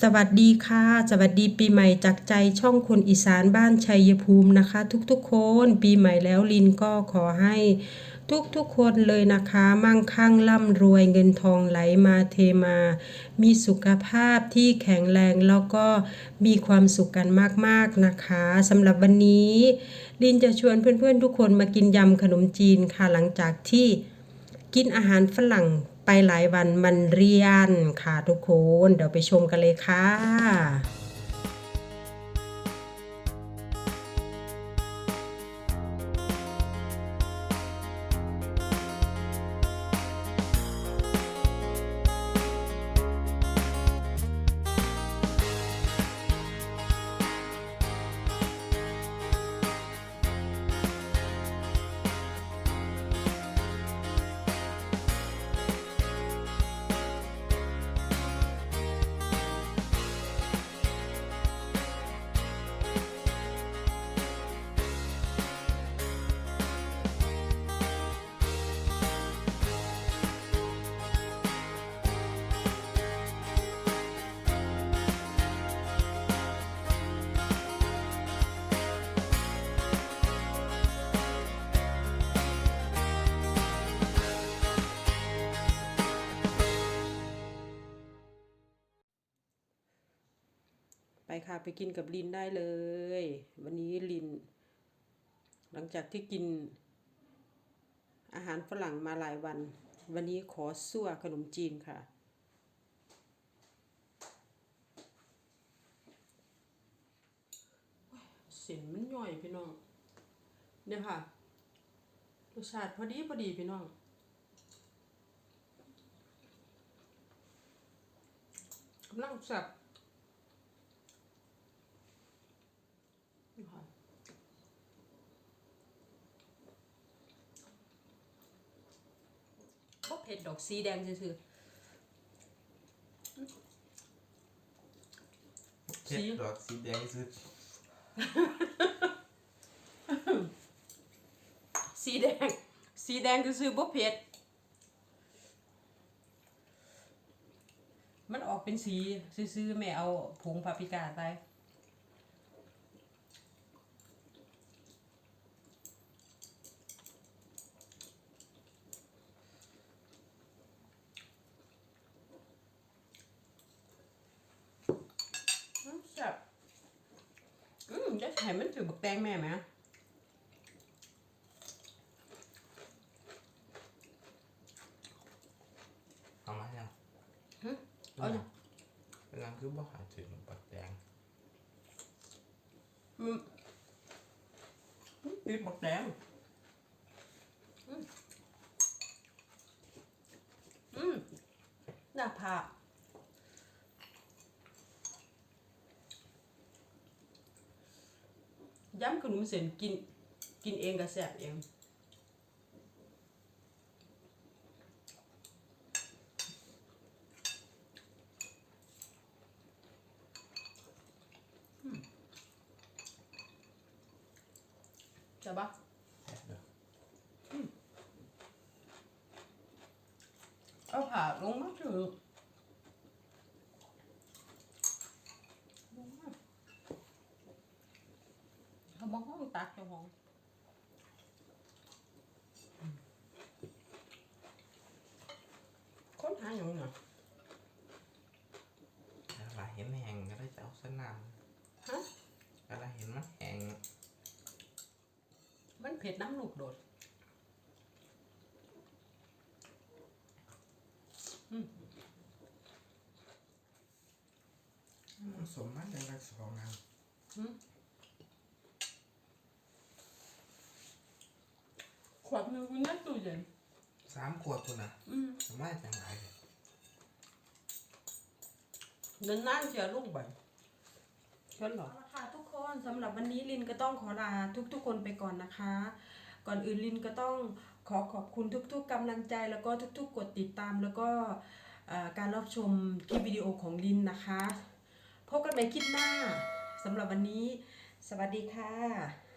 สวัสดีค่ะ สวัสดีปีใหม่จากใจช่องคนอีสานบ้านชัยภูมินะคะ ทุกๆ คนปีใหม่แล้วลินก็ขอให้ทุกๆ คนเลยนะคะ มั่งคั่งร่ำรวยเงินทองไหลมาเทมา มีสุขภาพที่แข็งแรงแล้วก็มีความสุขกันมากๆนะคะสำหรับวันนี้ ลินจะชวนเพื่อนๆ ทุกคนมากินยำขนมจีนค่ะหลังจากที่กินอาหารฝรั่ง ไปหลายวันมันเรียนค่ะทุกคน เดี๋ยวไปชมกันเลยค่ะ ไปค่ะไปกินกับลินได้เลย วันนี้ลิน หลังจากที่กิน อาหารฝรั่งมาหลายวัน วันนี้ขอสั่วขนมจีนค่ะเส้นมันย่อยพี่น้อง เนี่ยค่ะรสชาติพอดีพอดีพี่น้องกำลังแซ่บนี่ค่ะ ก็เผ็ดดอกสีแดงซื่อเผ็ดดอกสีแดงสุดๆสีแดง สีแดงซื่อๆบ่เผ็ดมันออกเป็นสี ซื่อๆแม่เอาผงปาปริก้าไป อืม แซ่บอืมจะใช้มันถือบักแตงแม่ไหมเอามายังฮึเอาอย่างกำลังคือบ่หาถึงปักแดงอืมอืมติดบักแตงอืมอืมน่าพา ย้ำขนมเส้นกินกินเองก็แซ่บเองใช่ปะแซ่บเด้อเอาผ่าลงมาเถอลงมาเขา บอกห้องตักเจ้าของค้นหาอย่างเนาะอะไรเห็นแห้งก็ได้จะเอาสนามฮะอะไรเห็นมันแห้งมันเผ็ดน้ำลูกโดดมันสมมาจังละสองอัน ขวดหนึงมันน่าตู้เย็นสามขวดคุณน่ะอืมสมัยจังไรนานๆเชียลูกบ่อยเชิญหรอค่ะทุกคนสำหรับวันนี้ลินก็ต้องขอลาทุกๆคนไปก่อนนะคะ ก่อนอื่นลินก็ต้องขอขอบคุณทุกๆกำลังใจแล้วก็ทุกๆกดติดตามแล้วก็เอ่อการรับชมคลิปวิดีโอของลินนะคะ พบกันใหม่คลิปหน้าสำหรับวันนี้ สวัสดีค่ะ